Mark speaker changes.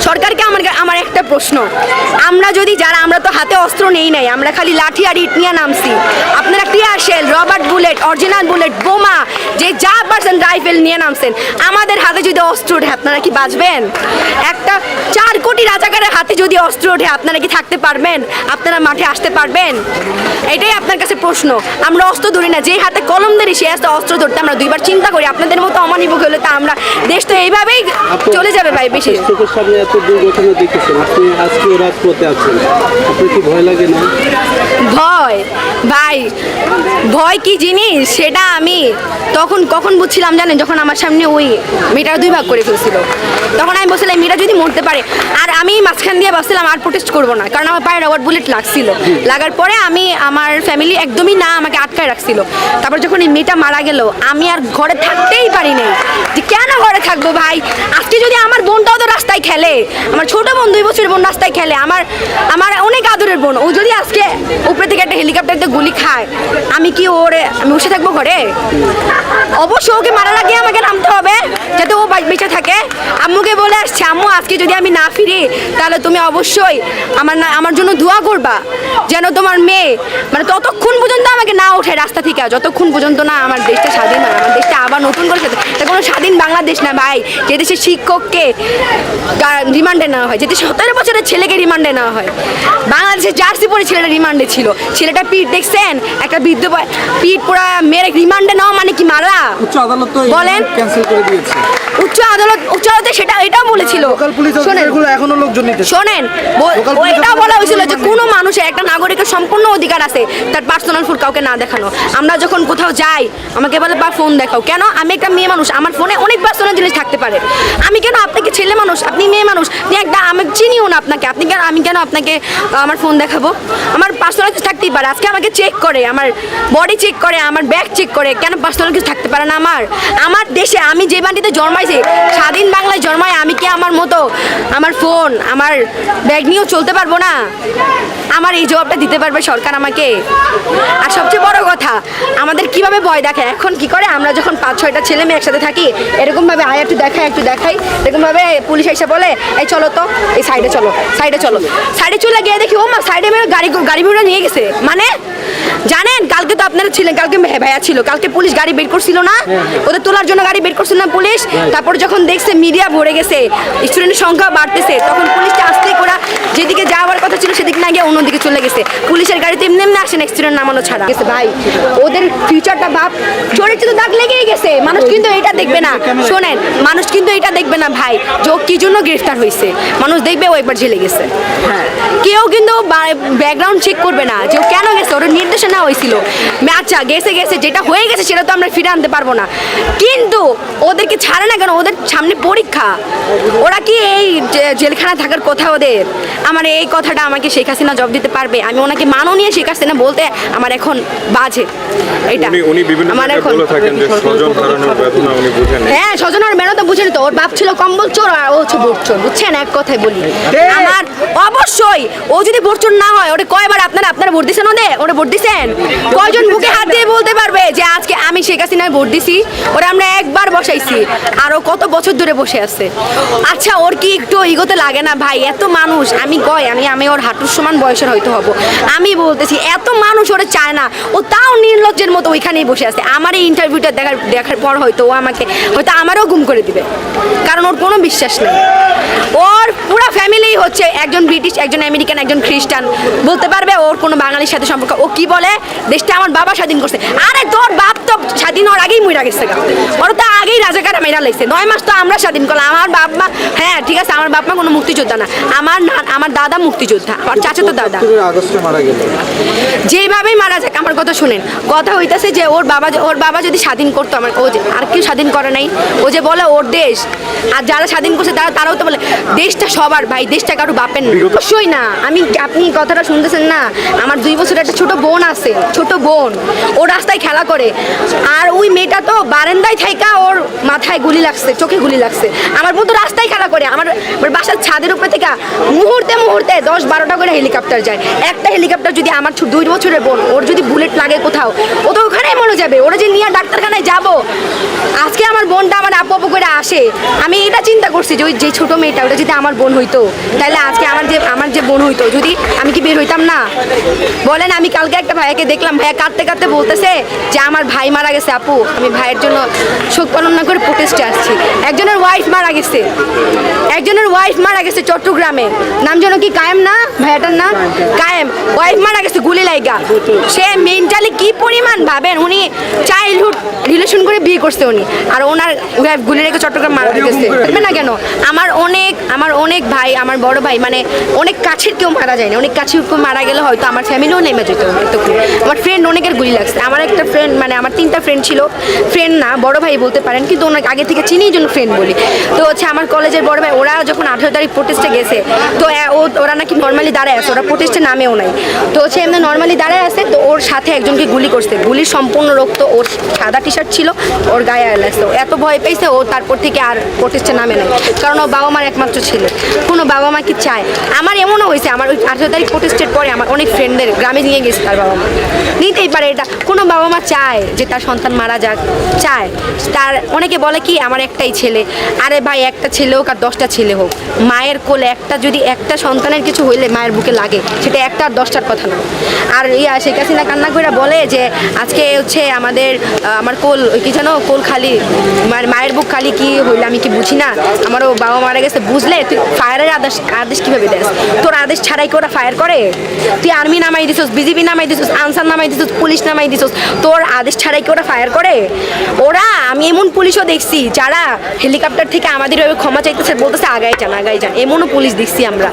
Speaker 1: সরকারকে আমার একটা প্রশ্ন। আমরা যদি যারা আমরা তো হাতে অস্ত্র নেই নাই আমরা খালি লাঠি আর ইট নিয়ে নামছি। আপনারা tear shell rubber bullet original bullet বোমা যে যা পারছেন রাইফেল নিয়ে নামছেন আমাদের হাতে যদি অস্ত্র ওঠে আপনারা কি বাঁচবেন? একটা চার কোটি রাজাকারের হাতে যদি অস্ত্র ওঠে আপনারা কি থাকতে পারবেন? আপনারা মাঠে আসতে পারবেন? এটাই আপনার কাছে প্রশ্ন। আমরা অস্ত্র ধরি না যে হাতে কলম ধরি সে হাতে অস্ত্র ধরতে আমরা দুইবার চিন্তা করি আপনাদের মতো অমানিবুক হলে তা আমরা দেশ তো এইভাবেই চলে যাবে ভাই বেশি।
Speaker 2: চোখের সামনে এত দুর্ঘটনা দেখেছেন আপনি আজকে রাজপথে আছেন। আপনার কি ভয় লাগে না?
Speaker 1: ভয়? ভাই, ভয় কি জিনিস? সেটা আমি তখন কখন বুঝছিলাম জানেন? যখন আমার সামনে ওই মেয়েটা দুই ভাগ করে ফেলছিল। তখন আমি বলছিলাম, মেয়েটা যদি মরতে পারে, আর আমি মাঝখান দিয়ে ভাবছিলাম, আর প্রোটেস্ট করব না। কারণ আমার পায়ে রবার বুলেট লাগছিল। লাগার পরে আমি, আমার ফ্যামিলি একদমই না আমাকে আটকায় রাখছিল। তারপর যখন এই মেয়েটা মারা গেল, আমি আর ঘরে থাকতেই পারি নাই যে কেন ঘরে থাকব ভাই? আজকে যদি আমার বোনটাও তো রাস্তায় খেলে, আমার ছোট বোন দুই বছর বোন রাস্তায় খেলে। আমার আমার অনেক আদরের বোন, ও যদি আজকে উপরে থেকে একটা হেলিকপ্টার দিয়ে গুলি খায়, আমি কি ওরে, আমি বসে থাকব ঘরে? অবশ্য ওকে মারা লাগিয়ে আমাকে নামতে হবে, যাতে ও বেঁচে থাকে। আম্মুকে বলে আসছে, আম্মু, আজকে যদি আমি না ফিরি, তাহলে তুমি অবশ্যই আমার না আমার জন্য দোয়া করবা, যেন তোমার মেয়ে মানে ততক্ষণ পর্যন্ত আমাকে না ওঠে রাস্তা থেকে, যতক্ষণ পর্যন্ত না আমার দেশটা স্বাধীন হয়, আমার দেশটা আবার নতুন করে এটা কোনো স্বাধীন বাংলাদেশ না ভাই, যে দেশে শিক্ষককে রিমান্ডে নেওয়া হয় যেতে সতেরো বছরের ছেলেকে রিমান্ডে নেওয়া হয়। বাংলাদেশের জার্সি পরে ছেলেটা রিমান্ডে ছিল। ছেলেটা পিঠ দেখছেন? একটা বৃদ্ধ পিট পিঠ পুরা মেরে রিমান্ডে নেওয়া মানে কি মারা
Speaker 3: উচ্চ আদালত
Speaker 1: বলেন।
Speaker 3: ক্যান্সেল করে দিয়েছে।
Speaker 1: উচ্চ আদালত উচ্চ আদালতে সেটা এটাও বলেছিল। শোনেন।
Speaker 3: অফিসারগুলো এখনও লোকজন নিতে
Speaker 1: শোনেন এটাও বলা হয়েছিল যে
Speaker 3: মানে-
Speaker 1: কোনো মানুষের একটা নাগরিকের সম্পূর্ণ অধিকার আছে তার পার্সোনাল ফুড কাউকে না দেখানো। আমরা যখন কোথাও যাই আমাকে বলে বা ফোন দেখাও। কেন? আমি একটা মেয়ে মানুষ আমার ফোনে অনেক পার্সোনাল জিনিস থাকতে পারে। আমি কেন আপনাকে ছেলে মানুষ আপনি মেয়ে মানুষ একটা আমি চিনিও না আপনাকে আপনি কেন আমি কেন আপনাকে আমার ফোন দেখাবো? আমার পার্সোনাল কিছু থাকতেই পারে। আজকে আমাকে চেক করে আমার বডি চেক করে আমার ব্যাগ চেক করে কেন পার্সোনাল কিছু থাকতে পারে না আমার? আমার দেশে আমি যে মাটিতে জন্মাইছি স্বাধীন বাংলায় জন্মায়, আমি কি আমার মতো আমার ফোন, আমার ব্যাগ নিয়েও চলতে পারব না? আমার এই জবাবটা দিতে পারবে সরকার আমাকে? আর সবচেয়ে বড় কথা, আমাদের কীভাবে ভয় দেখে? এখন কি করে? আমরা যখন পাঁচ, ছয়টা ছেলে মেয়ে একসাথে থাকি, এরকমভাবে আয় একটু দেখাই একটু দেখাই, এরকমভাবে পুলিশ এসে বলে, এই চলো তো, এই সাইডে চলো সাইডে চলো। সাইডে চলে গিয়ে দেখি ও মা সাইডে মেয়ে গাড়ি গাড়ি ভরে নিয়ে গেছে। মানে জানেন? কালকে তো আপনারা ছিলেন কালকে ভাইয়া ছিল। কালকে পুলিশ গাড়ি বের করছিল না? ওদের তোলার জন্য গাড়ি বের করছিল না পুলিশ? তারপর যখন দেখছে মিডিয়া ভরে গেছে স্টুডেন্টের সংখ্যা বাড়তেছে তখন যেদিকে কথা ছিল সেদিকে না গিয়ে অন্যদিকে চলে গেছে। পুলিশের গাড়িতে এমনি এমনি আসে না স্টুডেন্ট নামানো ছাড়া। গেছে ভাই ওদের ফিউচারটা ভাব চরিত্র তো দাগ লেগেই গেছে। মানুষ কিন্তু এটা দেখবে না। শোনেন মানুষ কিন্তু এটা দেখবে না ভাই যে ও কি জন্য গ্রেফতার হয়েছে। মানুষ দেখবে ও একবার জেলে গেছে। হ্যাঁ। কেউ কিন্তু ব্যাকগ্রাউন্ড চেক করবে না যে ও কেন গেছে ওর নির্দেশনা হয়েছিল। আচ্ছা গেছে গেছে যেটা হয়ে গেছে সেটা তো আমরা ফিরে আনতে পারব না। কিন্তু ওদেরকে ছাড়ে না কেন? ওদের সামনে পরীক্ষা। ওরা কি এই জে- জেলখানায় থাকার কথা ওদের? আমার এই কথাটা আমাকে শেখ হাসিনা জব দিতে পারবে? আমি ওনাকে মাননীয় শেখ হাসিনা বলতে আমার এখন বাজে। এটা।
Speaker 4: উনি উনি বিভিন্ন
Speaker 1: আমার এখন
Speaker 4: বলে থাকেন যে স্বজন
Speaker 1: হ্যাঁ স্বজনের মেনও তো বুঝেন তো। ওর বাপ ছিল কম্বল চোর আর ও হচ্ছে বোট চোর। বুঝছেন? এক কথাই বলি। আমার অবশ্যই ও যদি বোট চোর না হয় ওটা কয়বার আপনারা আপনারা ভোট দিছেন ওদের? ওটা ভোট দিছেন? কয়জন বুকে হাত দিয়ে বলতে পারবে যে আজকে আমি শেখ হাসিনায় ভোট দিছি। ওরা আমরা একবার বসাইছি আর ও কত বছর ধরে বসে আছে। আচ্ছা ওর কি একটু ইগোতে লাগে না? ভাই, এত মানুষ, আমি কয় আমি আমি ওর হাঁটুর সমান বয়সের হয়তো হব। আমি বলতেছি, এত মানুষ ওরা চায় না। ও তাও নির্লজ্জের মতো ওইখানেই বসে আছে। আমার এই ইন্টারভিউটা দেখার দেখার পর হয়তো ও আমাকে, হয়তো আমারও গুম করে দিবে। কারণ ওর কোনো বিশ্বাস নেই। ওর পুরো ফ্যামিলি হচ্ছে একজন ব্রিটিশ, একজন আমেরিকান, একজন খ্রিস্টান। বলতে পারবে ওর কোনো বাঙালির সাথে সম্পর্ক। ও কি বলে? দেশটা আমার বাবা স্বাধীন করছে। আরে তোর বাপ তো স্বাধীন হওয়ার আগেই মইরা গেছে। ওর তো আগেই রাজাকারা মেরা লাগছে নয় মাস তো আমরা স্বাধীন করলাম। আমার বাপ মা হ্যাঁ ঠিক আছে আমার বাপ মা কোনো মুক্তিযোদ্ধা না। আমার না- আমার দাদা মুক্তিযোদ্ধা আমার চাচা তো দাদা যেভাবেই মারা যাক আমার কথা শুনেন। কথা হইতাছে যে ওর বাবা ওর বাবা যদি স্বাধীন করতো আমার ও যে আর কেউ স্বাধীন করে নাই। ও যে বলে ওর দেশ আর যারা স্বাধীন করছে তারা তারাও তো বলে দেশটা সবার ভাই দেশটা কারও বাপের না। অবশ্যই না। আমি আপনি কথাটা শুনতেছেন না? আমার দুই বছরের একটা ছোট বোন আছে ছোট বোন। ও রাস্তায় খেলা করে। আর ওই মেয়েটা তো বারান্দায় থাইকা ওর মাথায় গুলি লাগছে, চোখে গুলি লাগছে। আমার বোন তো রাস্তায় খেলা করে, আমার বাসার ছাদের উপরে থেকে মুহূর্তে মুহূর্তে দশ বারোটা করে হেলিকপ্টার যায়। একটা হেলিকপ্টার যদি আমার দুই বছরের বোন, ওর যদি বুলেট লাগে কোথাও, ও তো ওখানেই মরে যাবে? ওরা যে নিয়ে ডাক্তারখানায় যাব। আজকে আমার বোনটা আমার আপু আপু করে আসে। আমি এটা চিন্তা করছি যে ওই যে ছোট মেয়েটা, ওটা যদি আমার বোন হইতো, তাহলে আজকে আমার যে আমার যে বোন হইতো, যদি আমি কি বের হইতাম না? বলেন, আমি কালকে একটা ভাইয়াকে দেখলাম, ভাইয়া কাঁদতে কাঁদতে বলতেছে যে, আমার ভাই মারা গেছে আপু। আমি ভাইয়ের জন্য শোক পালন না করে প্রোটেস্টে আসছি। একজনের ওয়াইফ মারা গেছে। একজনের ওয়াইফ মারা গেছে চট্টগ্রামে। নাম যেন কি কায়েম না? ভাইয়াটার নাম? কায়েম। ওয়াইফ মারা গেছে গুলি লাইগা। সে মেন্টালি কি পরিমাণ ভাবেন? উনি চাইল্ডহুড রিলেশন করে বিয়ে করছে উনি। আর ওনার ওয়াইফ গুলি রেখে চট্টগ্রাম মারা গেছে। দেখবে না কেন? আমার অনেক আমার অনেক ভাই আমার বড় ভাই মানে অনেক কাছের কেউ মারা যায় না অনেক কাছের কেউ মারা গেলে হয়তো আমার ফ্যামিলিও নেমে যেত আমার ফ্রেন্ড অনেকের গুলি লাগছে। আমার একটা ফ্রেন্ড মানে আমার তিনটা ফ্রেন্ড ছিল। ফ্রেন্ড না বড় ভাই বলতে পারেন কিন্তু অনেক আগে থেকে চিনি জন্য ফ্রেন্ড বলি। তো হচ্ছে আমার কলেজের বড় ভাই ওরা যখন আঠেরো তারিখ প্রোটেস্টে গেছে তো ওরা নাকি নর্মালি দাঁড়ায় আছে। ওরা প্রোটেস্টে নামেও নাই। তো হচ্ছে এমনি নর্মালি দাঁড়ায় আছে তো ওর সাথে একজনকে গুলি করছে। গুলি সম্পূর্ণ রক্ত ওর সাদা টি শার্ট ছিল, ওর গায়ে লাগছে এত ভয় পেয়েছে ও তারপর থেকে আর প্রোটেস্টে নামে নাই, কারণ ও বাবা মার একমাত্র ছেলে। কোনো বাবা মা কি চায়? আমার এমনও হয়েছে, আমার ওই আঠেরো তারিখ প্রোটেস্টের পরে আমার অনেক ফ্রেন্ডদের গ্রামে নিয়ে গেছে তার বাবা মা নিতেই পারে এটা। কোনো বাবা মা চায় যে তার সন্তান মারা যাক, চায়। তার অনেকে বলে কি, আমার একটাই ছেলে। আরে ভাই, একটা ছেলে হোক আর দশটা ছেলে হোক। মায়ের কোলে একটা যদি একটা সন্তানের কিছু হইলে মায়ের বুকে লাগে, সেটা একটা আর দশটার কথা না। আর ইয়া শেখ হাসিনা কান্না করে বলে যে, আজকে হচ্ছে আমাদের আমার কোল, কি জানো কোল খালি মায়ের বুক খালি কি হইলে আমি কি বুঝি না। আমারও বাবা মারা গেছে, বুঝলে? তুই ফায়ারের আদেশ আদেশ কীভাবে দেস? তোর আদেশ ছাড়াই কি ওরা ফায়ার করে? তুই আর্মি নামাই দিছিস, বিজিবি নামাই দিছিস, আনসার নামাই দিছিস, পুলিশ নামাই দিছিস, তোর আদেশ ছাড়াই কি ওরা ফায়ার করে? ওরা, আমি এমন পুলিশও দেখছি, যারা হেলিকপ্টার থেকে আমাদের ক্ষমা চাইতেছে, বলতেছে, আগাই যান আগাই যান, এমনও পুলিশ দেখছি আমরা।